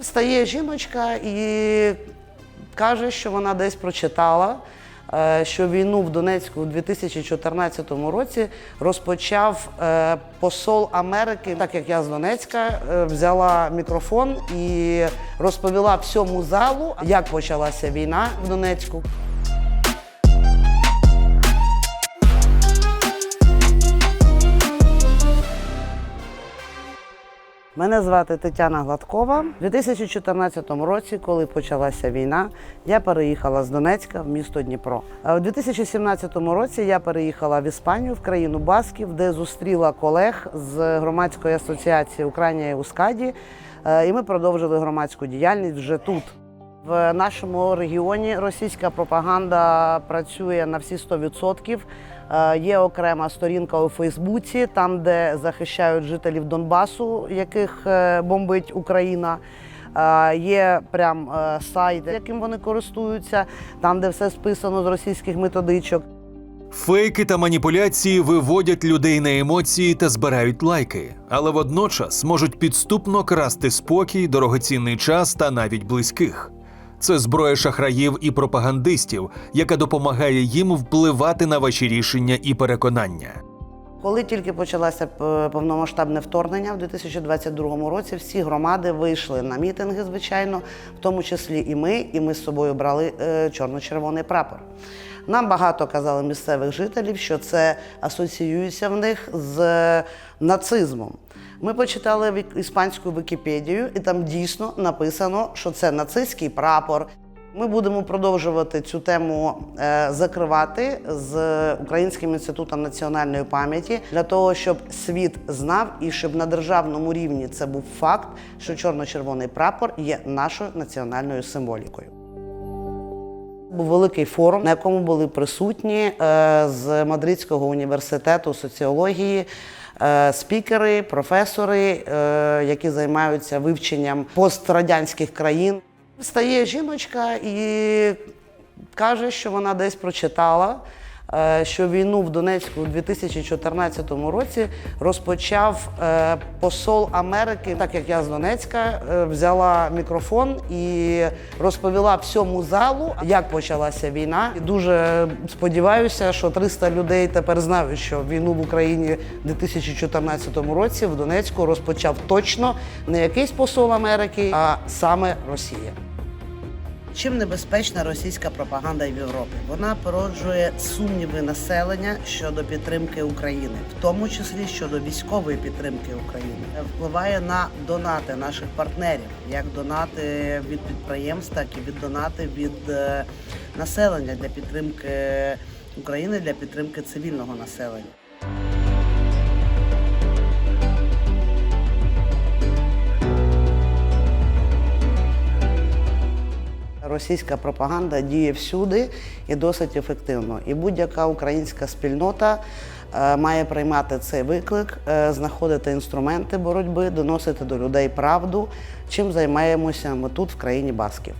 Встає жіночка і каже, що вона десь прочитала, е, що війну в Донецьку у 2014 році розпочав е, посол Америки. Так як я з Донецька е, взяла мікрофон і розповіла всьому залу, як почалася війна в Донецьку. Мене звати Тетяна Гладкова. У 2014 році, коли почалася війна, я переїхала з Донецька в місто Дніпро. У 2017 році я переїхала в Іспанію, в країну Басків, де зустріла колег з громадської асоціації Україна і Ускаді, Е, і ми продовжили громадську діяльність вже тут. В нашому регіоні російська пропаганда працює на всі 100%. Е, Є окрема сторінка у Фейсбуці, там, де захищають жителів Донбасу, яких е, бомбить Україна. Е, Є прям сайт, яким вони користуються, там, де все списано з російських методичок. Фейки та маніпуляції виводять людей на емоції та збирають лайки, але водночас можуть підступно красти спокій, дорогоцінний час та навіть близьких. Це зброя шахраїв і пропагандистів, яка допомагає їм впливати на ваші рішення і переконання. Коли тільки почалося е, повномасштабне вторгнення в 2022 році, всі громади вийшли на мітинги, звичайно, в тому числі і ми, і ми з собою брали е, чорно-червоний прапор. Нам багато казали місцевих жителів, що це асоціюється в них з нацизмом. Ми почитали іспанську Вікіпедію, і там дійсно написано, що це нацистський прапор. Ми будемо продовжувати цю тему е, закривати з Українським інститутом національної пам'яті для того, щоб світ знав і щоб на державному рівні це був факт, що чорно-червоний прапор є нашою національною символікою. Був великий форум, на якому були присутні е, з Мадридського університету соціології. Е, Спікери, професори, е, які займаються вивченням пострадянських країн. Встає жіночка і каже, що вона десь прочитала, що війну в Донецьку у 2014 році розпочав е, посол Америки. Так як я з Донецька е, взяла мікрофон і розповіла всьому залу, як почалася війна. І дуже сподіваюся, що 300 людей тепер знають, що війну в Україні в 2014 році в Донецьку розпочав точно не якийсь посол Америки, а саме Росія. Чим небезпечна російська пропаганда в Європі? Вона породжує сумніви населення щодо підтримки України, в тому числі щодо військової підтримки України, впливає на донати наших партнерів, як донати від підприємств, так і від донати від е, населення для підтримки України, для підтримки цивільного населення. Російська пропаганда діє всюди і досить ефективно. І будь-яка українська спільнота е, має приймати цей виклик, е, знаходити інструменти боротьби, доносити до людей правду, чим займаємося ми тут, в країні Басків.